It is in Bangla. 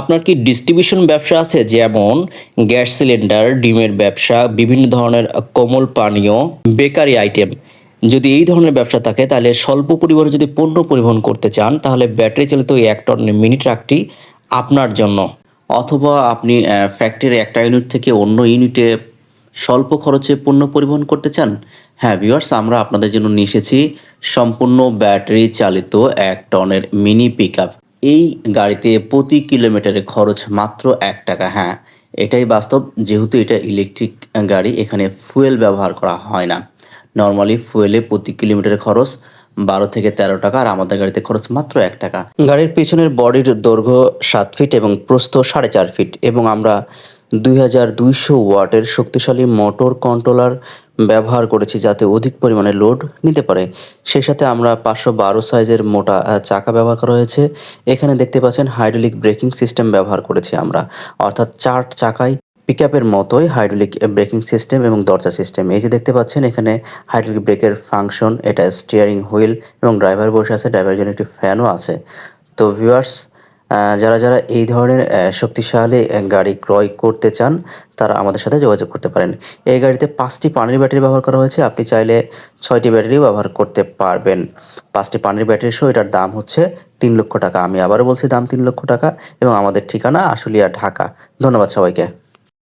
আপনার কি ডিস্ট্রিবিউশন ব্যবসা আছে? যেমন গ্যাস সিলিন্ডার, ডিমের ব্যবসা, বিভিন্ন ধরনের কোমল পানীয়, বেকারি আইটেম। যদি এই ধরনের ব্যবসা থাকে, তাহলে স্বল্প পরিমাণে যদি পণ্য পরিবহন করতে চান, তাহলে ব্যাটারি চালিত এই এক টন মিনি ট্রাকটি আপনার জন্য। অথবা আপনি ফ্যাক্টরির একটা ইউনিট থেকে অন্য ইউনিটে স্বল্প খরচে পণ্য পরিবহন করতে চান? হ্যাঁ ভিউয়ার্স আমরা আপনাদের জন্য নিয়ে এসেছি সম্পূর্ণ ব্যাটারি চালিত এক টনের মিনি পিক এই গাড়িতে প্রতি কিলোমিটারে খরচ মাত্র এক টাকা। হ্যাঁ এটাই বাস্তব, যেহেতু এটা ইলেকট্রিক গাড়ি, এখানে ফুয়েল ব্যবহার করা হয় না। নর্মালি ফুয়েলে প্রতি কিলোমিটারে খরচ বারো থেকে তেরো টাকা আর আমাদের গাড়িতে খরচ মাত্র এক টাকা। গাড়ির পিছনের বডির দৈর্ঘ্য সাত ফিট এবং প্রস্থ সাড়ে চার ফিট এবং আমরা দুই হাজার দুইশো ওয়াটের শক্তিশালী মোটর কন্ট্রোলার ব্যবহার করেছি যাতে অধিক পরিমাণে লোড নিতে পারে। সেই সাথে আমরা পাঁচশো বারো সাইজের মোটা চাকা ব্যবহার করা হয়েছে। এখানে দেখতে পাচ্ছেন হাইড্রোলিক ব্রেকিং সিস্টেম ব্যবহার করেছি আমরা। অর্থাৎ চার চাকায় পিকআপের মতোই হাইড্রোলিক ব্রেকিং সিস্টেম এবং দরজা সিস্টেম। এই যে দেখতে পাচ্ছেন, এখানে হাইড্রোলিক ব্রেকের ফাংশন, এটা স্টিয়ারিং হুইল এবং ড্রাইভার বসে আছে ড্রাইভারের জন্য একটি ফ্যানও আছে। তো ভিউয়ার্স যারা যারা এই ধরনের শক্তিশালী গাড়ি ক্রয় করতে চান, তারা আমাদের সাথে যোগাযোগ করতে পারেন। এই গাড়িতে পাঁচটি পানির ব্যাটারি ব্যবহার করা হয়েছে। আপনি চাইলে ছয়টি ব্যাটারি ব্যবহার করতে পারবেন। পাঁচটি পানির ব্যাটারি সহ এটার দাম হচ্ছে তিন লক্ষ টাকা। আমি আবারও বলছি, দাম তিন লক্ষ টাকা এবং আমাদের ঠিকানা আশুলিয়া, ঢাকা। ধন্যবাদ সবাইকে।